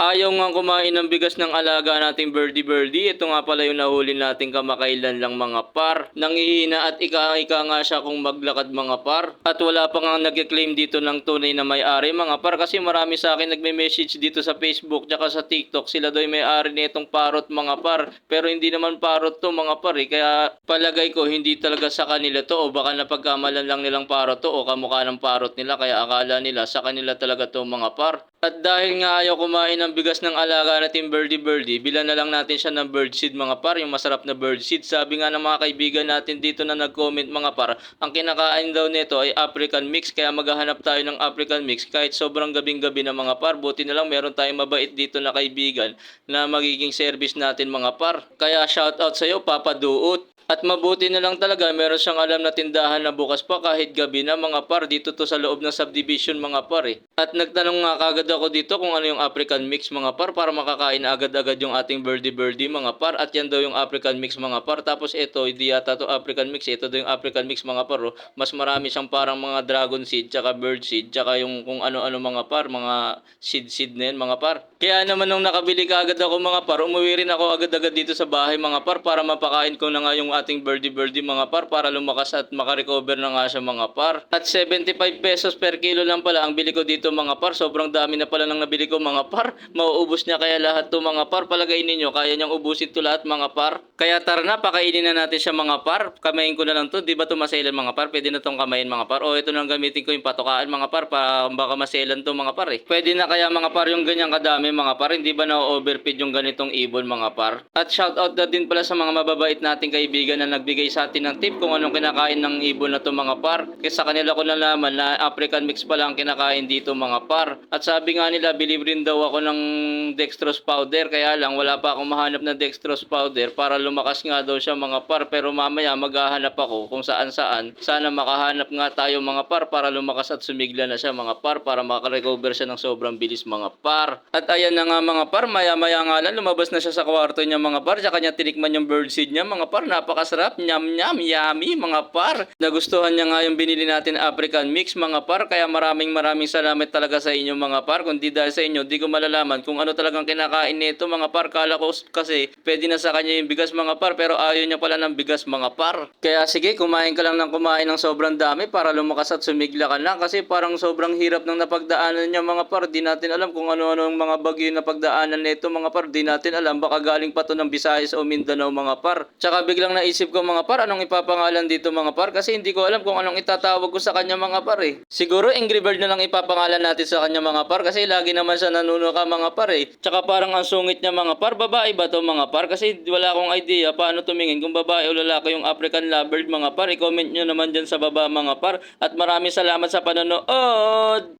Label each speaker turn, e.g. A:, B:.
A: Ayaw nga kumain ng bigas ng alaga nating birdie birdie. Ito nga pala yung nahuli nating kamakailan lang mga par. Nangihina at ika-ika nga siya kung maglakad mga par. At wala pa nga nag-claim dito ng tunay na may-ari mga par. Kasi marami sa akin nagme-message dito sa Facebook tsaka sa TikTok. Sila daw may-ari nitong parot mga par. Pero hindi naman parot to mga par eh. Kaya palagay ko hindi talaga sa kanila to. O baka napagkamalan lang nilang parot to o kamukha ng parot nila. Kaya akala nila sa kanila talaga to mga par. At dahil nga ayaw kumain ng bigas ng alaga natin birdie birdie, bilan na lang natin siya ng bird seed mga par, yung masarap na bird seed. Sabi nga ng mga kaibigan natin dito na nag-comment mga par, ang kinakain daw nito ay African mix, kaya maghahanap tayo ng African mix kahit sobrang gabing-gabi na mga par. Buti na lang meron tayong mabait dito na kaibigan na magiging service natin mga par. Kaya shout out sa iyo Papa Duot. At mabuti na lang talaga, meron siyang alam na tindahan na bukas pa kahit gabi na mga par. Dito to sa loob ng subdivision mga par eh. At nagtanong nga kagad ako dito kung ano yung African mix mga par para makakain agad-agad yung ating birdie birdie mga par. At yan daw yung African mix mga par. Tapos ito, hindi yata to African mix. Ito daw yung African mix mga par. Oh. Mas marami siyang parang mga dragon seed, tsaka bird seed, tsaka yung kung ano-ano mga par, mga seed-seed na yan mga par. Kaya naman nung nakabili kagad ako mga par, umuwi rin ako agad-agad dito sa bahay mga par para mapakain ko na nga yung ating birdie birdie mga par para lumakas at makarecover na nga siya mga par. At 75 pesos per kilo lang pala ang bili ko dito mga par. Sobrang dami na pala nang nabili ko mga par. Mauubos niya kaya lahat to mga par. Palagay ninyo, kaya niyang ubusin to lahat mga par. Kaya tara na, pakainin na natin siya mga par. Kamayin ko na lang to. Di ba to maselan mga par? Pwede na tong kamayin mga par. O ito nang gamitin ko yung patukaan mga par. Pa, baka maselan to mga par eh. Pwede na kaya mga par yung ganyang kadami mga par. Hindi ba na-overfeed yung ganitong ibon mga par? At shout out na din pala sa mga mababait nating kaibigan na nagbigay sa atin ng tip kung anong kinakain ng ibon na to mga par. Kasi sa kanila ko nalaman na African mix pala ang kinakain dito mga par. At sabi nga nila, believe rin daw ako ng dextrose powder. Kaya lang, wala pa akong mahanap na dextrose powder para lumakas nga daw siya mga par. Pero mamaya maghahanap ako kung saan saan. Sana makahanap nga tayo mga par para lumakas at sumigla na siya mga par para makarecover siya ng sobrang bilis mga par. At ayan na nga mga par, maya maya nga lang lumabas na siya sa kwarto niya mga par. Tsaka niya tinikman yung birdseed niya mga par. Napakasarap, nyam nyam, yummy mga par. Nagustuhan niya nga yung binili natin African mix mga par. Kaya maraming maraming salamat talaga sa inyo mga par. Kung di dahil sa inyo, di ko malalaman kung ano talagang kinakain nito mga par. Kala ko kasi pwede na sa kanya yung bigas mga par. Pero ayaw niya pala ng bigas mga par. Kaya sige, kumain ka lang ng kumain ng sobrang dami para lumakas at sumigla ka na. Kasi parang sobrang hirap ng napagdaanan niya mga par. Di natin alam kung ano-ano ang mga bagyo na pagdaanan nito mga par. Di natin alam. Baka galing pa to ng Visayas o Mindanao mga par. Tsaka biglang naisip ko mga par, anong ipapangalan dito mga par? Kasi hindi ko alam kung anong itatawag ko sa kanya mga par eh. Siguro Angry Bird na lang ipapangalan natin sa kanya mga par. Kasi lagi naman siya nanunuka mga par eh. Tsaka parang ang sungit niya mga par. Babae ba to mga par? Kasi wala akong idea paano tumingin kung babae o lalaki yung African Lovebird mga par. I-comment nyo naman dyan sa baba mga par. At maraming salamat sa panonood!